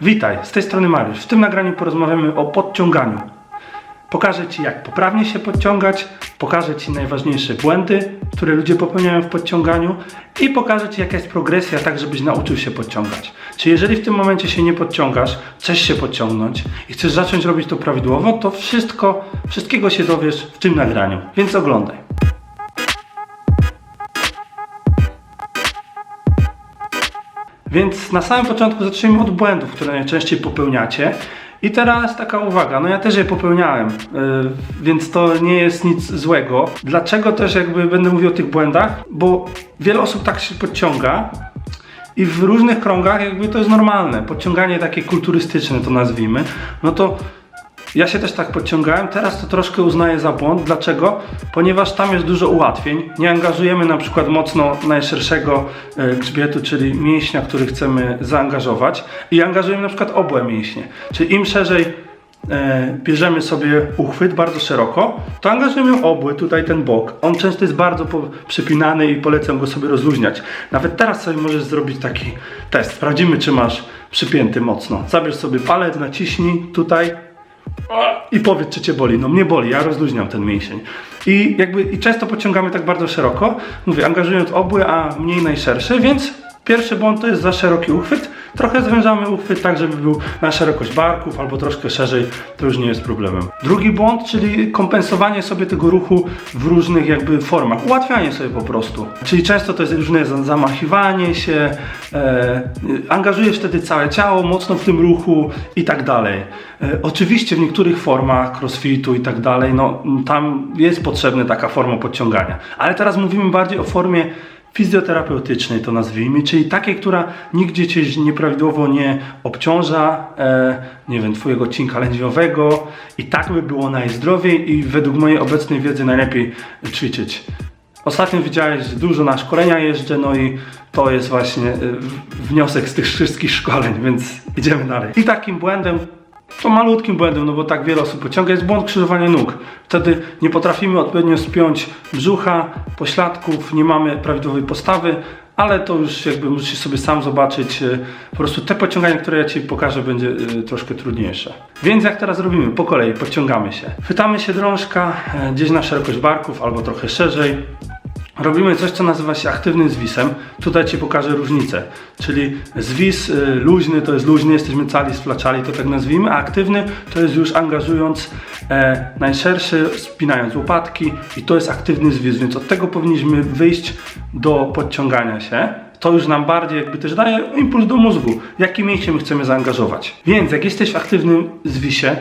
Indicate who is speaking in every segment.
Speaker 1: Witaj, z tej strony Mariusz. W tym nagraniu porozmawiamy o podciąganiu. Pokażę Ci, jak poprawnie się podciągać, pokażę Ci najważniejsze błędy, które ludzie popełniają w podciąganiu i pokażę Ci, jaka jest progresja, tak żebyś nauczył się podciągać. Czy jeżeli w tym momencie się nie podciągasz, chcesz się podciągnąć i chcesz zacząć robić to prawidłowo, to wszystko, wszystkiego się dowiesz w tym nagraniu, więc oglądaj. Więc na samym początku zacznijmy od błędów, które najczęściej popełniacie. I teraz taka uwaga, no ja też je popełniałem, yy, więc to nie jest nic złego. Dlaczego też jakby będę mówił o tych błędach? Bo wiele osób tak się podciąga i w różnych krągach jakby to jest normalne. Podciąganie takie kulturystyczne to nazwijmy, no to ja się też tak podciągałem, teraz to troszkę uznaję za błąd. Dlaczego? Ponieważ tam jest dużo ułatwień. Nie angażujemy na przykład mocno najszerszego e, grzbietu, czyli mięśnia, który chcemy zaangażować i angażujemy na przykład obłe mięśnie. Czyli im szerzej e, bierzemy sobie uchwyt bardzo szeroko, to angażujemy obły, tutaj ten bok. On często jest bardzo przypinany i polecam go sobie rozluźniać. Nawet teraz sobie możesz zrobić taki test. Sprawdzimy, czy masz przypięty mocno. Zabierz sobie palec, naciśnij tutaj, i powiedz, czy cię boli. No mnie boli, ja rozluźniam ten mięsień. I jakby i często pociągamy tak bardzo szeroko, mówię, angażując obły, a mniej najszersze, więc pierwszy błąd to jest za szeroki uchwyt. Trochę zwężamy uchwyt tak, żeby był na szerokość barków albo troszkę szerzej, to już nie jest problemem. Drugi błąd, czyli kompensowanie sobie tego ruchu w różnych jakby formach, ułatwianie sobie po prostu. Czyli często to jest różne za- zamachiwanie się, e, angażujesz wtedy całe ciało mocno w tym ruchu i tak dalej. E, oczywiście w niektórych formach crossfitu i tak dalej, no tam jest potrzebna taka forma podciągania. Ale teraz mówimy bardziej o formie fizjoterapeutycznej to nazwijmy, czyli takiej, która nigdzie cię nieprawidłowo nie obciąża, e, nie wiem, twojego odcinka lędźwiowego i tak by było najzdrowiej i według mojej obecnej wiedzy najlepiej ćwiczyć. Ostatnio widziałeś, dużo na szkolenia jeżdżę, no i to jest właśnie e, wniosek z tych wszystkich szkoleń, więc idziemy dalej. I takim błędem to malutkim błędem, no bo tak wiele osób pociąga, jest błąd krzyżowania nóg. Wtedy nie potrafimy odpowiednio spiąć brzucha, pośladków, nie mamy prawidłowej postawy, ale to już jakby musisz sobie sam zobaczyć. e, Po prostu te pociąganie, które ja Ci pokażę, będzie e, troszkę trudniejsze. Więc jak teraz robimy? Po kolei podciągamy się. Chwytamy się drążka e, gdzieś na szerokość barków albo trochę szerzej. Robimy coś, co nazywa się aktywnym zwisem. Tutaj Ci pokażę różnicę. Czyli zwis y, luźny to jest luźny, jesteśmy cali, sflaczali, to tak nazwijmy, a aktywny to jest już angażując e, najszerszy, spinając łopatki i to jest aktywny zwis, więc od tego powinniśmy wyjść do podciągania się. To już nam bardziej jakby też daje impuls do mózgu, jaki mięśnie my chcemy zaangażować. Więc jak jesteś w aktywnym zwisie,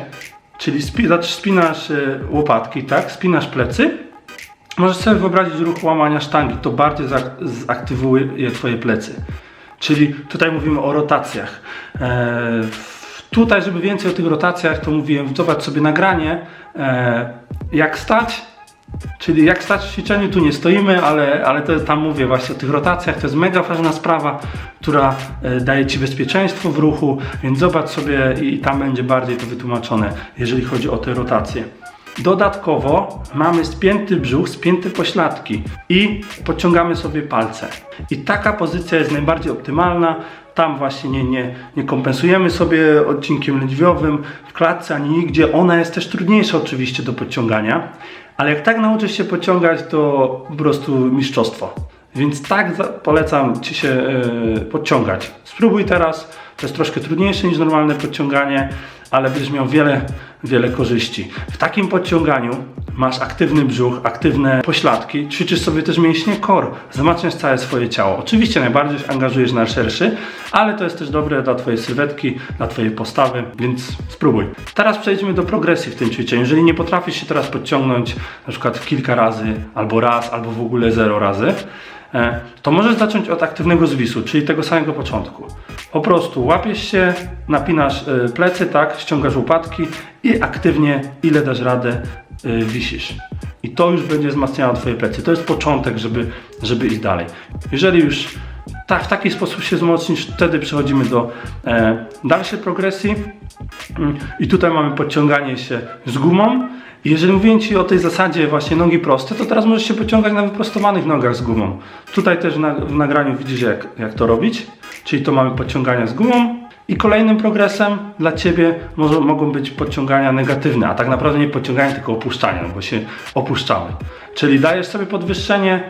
Speaker 1: czyli spi, znaczy spinasz e, łopatki, tak, spinasz plecy, Możesz sobie wyobrazić ruch łamania sztangi, to bardziej zaktywuje Twoje plecy. Czyli tutaj mówimy o rotacjach. E, tutaj, żeby więcej o tych rotacjach, to mówiłem, zobacz sobie nagranie, e, jak stać, czyli jak stać w ćwiczeniu, tu nie stoimy, ale, ale to tam mówię właśnie o tych rotacjach, to jest mega ważna sprawa, która e, daje Ci bezpieczeństwo w ruchu, więc zobacz sobie i tam będzie bardziej to wytłumaczone, jeżeli chodzi o te rotacje. Dodatkowo mamy spięty brzuch, spięte pośladki i podciągamy sobie palce. I taka pozycja jest najbardziej optymalna. Tam właśnie nie, nie, nie kompensujemy sobie odcinkiem lędźwiowym w klatce ani nigdzie. Ona jest też trudniejsza oczywiście do podciągania, ale jak tak nauczysz się podciągać, to po prostu mistrzostwo. Więc tak polecam Ci się e, podciągać. Spróbuj teraz. To jest troszkę trudniejsze niż normalne podciąganie, ale będziesz miał wiele, wiele korzyści. W takim podciąganiu masz aktywny brzuch, aktywne pośladki, ćwiczysz sobie też mięśnie core, wzmacniasz całe swoje ciało. Oczywiście najbardziej angażujesz na szerszy, ale to jest też dobre dla Twojej sylwetki, dla Twojej postawy, więc spróbuj. Teraz przejdźmy do progresji w tym ćwiczeniu. Jeżeli nie potrafisz się teraz podciągnąć na przykład kilka razy, albo raz, albo w ogóle zero razy, to możesz zacząć od aktywnego zwisu, czyli tego samego początku. Po prostu łapiesz się, napinasz e, plecy, tak, ściągasz łopatki i aktywnie, ile dasz radę, e, wisisz. I to już będzie wzmacniało Twoje plecy. To jest początek, żeby, żeby iść dalej. Jeżeli już w taki sposób się wzmocnisz, wtedy przechodzimy do e, dalszej progresji. Mm, I tutaj mamy podciąganie się z gumą. Jeżeli mówię Ci o tej zasadzie właśnie nogi proste, to teraz możesz się pociągać na wyprostowanych nogach z gumą. Tutaj też na, w nagraniu widzisz jak, jak to robić. Czyli to mamy podciągania z gumą I kolejnym progresem dla Ciebie może, mogą być podciągania negatywne, a tak naprawdę nie podciągania, tylko opuszczania, bo się opuszczamy. Czyli dajesz sobie podwyższenie,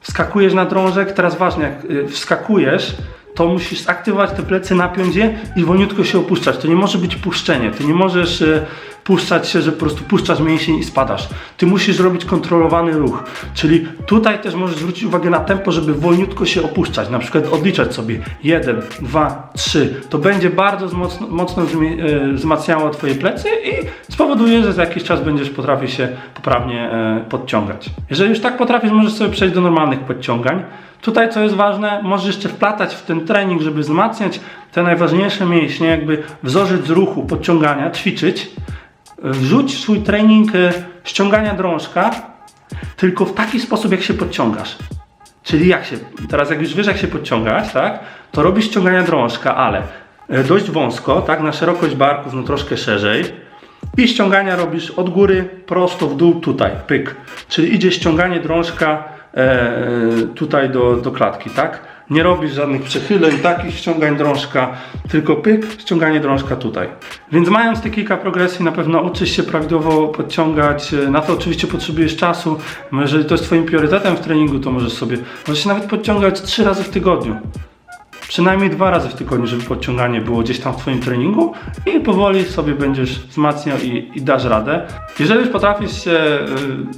Speaker 1: wskakujesz na drążek, teraz ważne, jak y, wskakujesz, to musisz zaktywować te plecy, napiąć je i wolniutko się opuszczać. To nie może być puszczenie, ty nie możesz y, puszczać się, że po prostu puszczasz mięsień i spadasz. Ty musisz robić kontrolowany ruch. Czyli tutaj też możesz zwrócić uwagę na tempo, żeby wolniutko się opuszczać. Na przykład odliczać sobie 1, 2, 3. To będzie bardzo mocno, mocno e, wzmacniało Twoje plecy i spowoduje, że za jakiś czas będziesz potrafił się poprawnie e, podciągać. Jeżeli już tak potrafisz, możesz sobie przejść do normalnych podciągań. Tutaj, co jest ważne, możesz jeszcze wplatać w ten trening, żeby wzmacniać te najważniejsze mięśnie, jakby wzorzec ruchu, podciągania, ćwiczyć. Wrzuć swój trening e, ściągania drążka, tylko w taki sposób, jak się podciągasz. Czyli jak się, teraz jak już wiesz, jak się podciągać, tak, to robisz ściągania drążka, ale e, dość wąsko, tak, na szerokość barków, no troszkę szerzej. I ściągania robisz od góry, prosto w dół, tutaj, pyk. Czyli idzie ściąganie drążka tutaj do, do klatki, tak? Nie robisz żadnych przechyleń, takich ściągań drążka, tylko pyk, ściąganie drążka tutaj. Więc mając te kilka progresji, na pewno uczysz się prawidłowo podciągać. E, Na to oczywiście potrzebujesz czasu. Jeżeli to jest Twoim priorytetem w treningu, to możesz sobie, możesz się nawet podciągać trzy razy w tygodniu. Przynajmniej dwa razy w tygodniu, żeby podciąganie było gdzieś tam w Twoim treningu i powoli sobie będziesz wzmacniał i, i dasz radę. Jeżeli już potrafisz się y,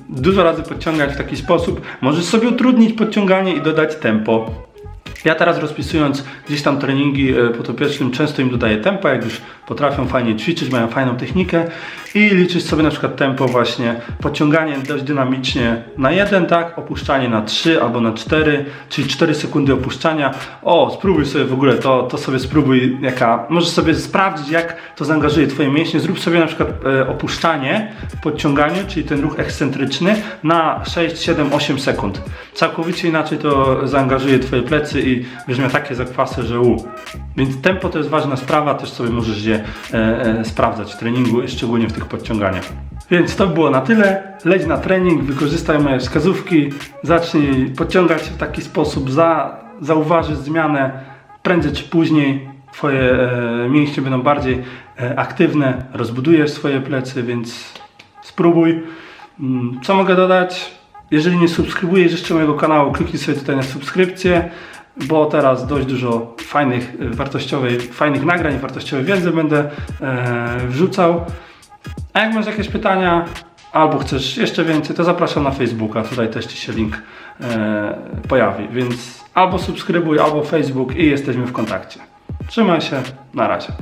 Speaker 1: dużo razy podciągać w taki sposób, możesz sobie utrudnić podciąganie i dodać tempo. Ja teraz rozpisując gdzieś tam treningi e, podopiecznym często im dodaję tempo, jak już potrafią fajnie ćwiczyć, mają fajną technikę i liczysz sobie na przykład tempo właśnie podciąganie dość dynamicznie na 1, tak, opuszczanie na 3 albo na 4, czyli 4 sekundy opuszczania. O, spróbuj sobie w ogóle to, to sobie spróbuj jaka, możesz sobie sprawdzić jak to zaangażuje twoje mięśnie. Zrób sobie na przykład e, opuszczanie w podciąganiu, czyli ten ruch ekscentryczny na 6, 7, 8 sekund. Całkowicie inaczej to zaangażuje twoje plecy i będziesz miał takie zakwasy, że u. Więc tempo to jest ważna sprawa, też sobie możesz je e, e, sprawdzać w treningu, szczególnie w tych podciąganiach. Więc to było na tyle. Leć na trening, wykorzystaj moje wskazówki, zacznij podciągać się w taki sposób, za, zauważysz zmianę prędzej czy później. Twoje e, mięśnie będą bardziej e, aktywne, rozbudujesz swoje plecy, więc spróbuj. Mm, Co mogę dodać? Jeżeli nie subskrybujesz jeszcze mojego kanału, kliknij sobie tutaj na subskrypcję, bo teraz dość dużo fajnych, e, wartościowej, fajnych nagrań, wartościowej wiedzy będę e, wrzucał. A jak masz jakieś pytania, albo chcesz jeszcze więcej, to zapraszam na Facebooka, tutaj też Ci się link e, pojawi, więc albo subskrybuj, albo Facebook i jesteśmy w kontakcie. Trzymaj się, na razie.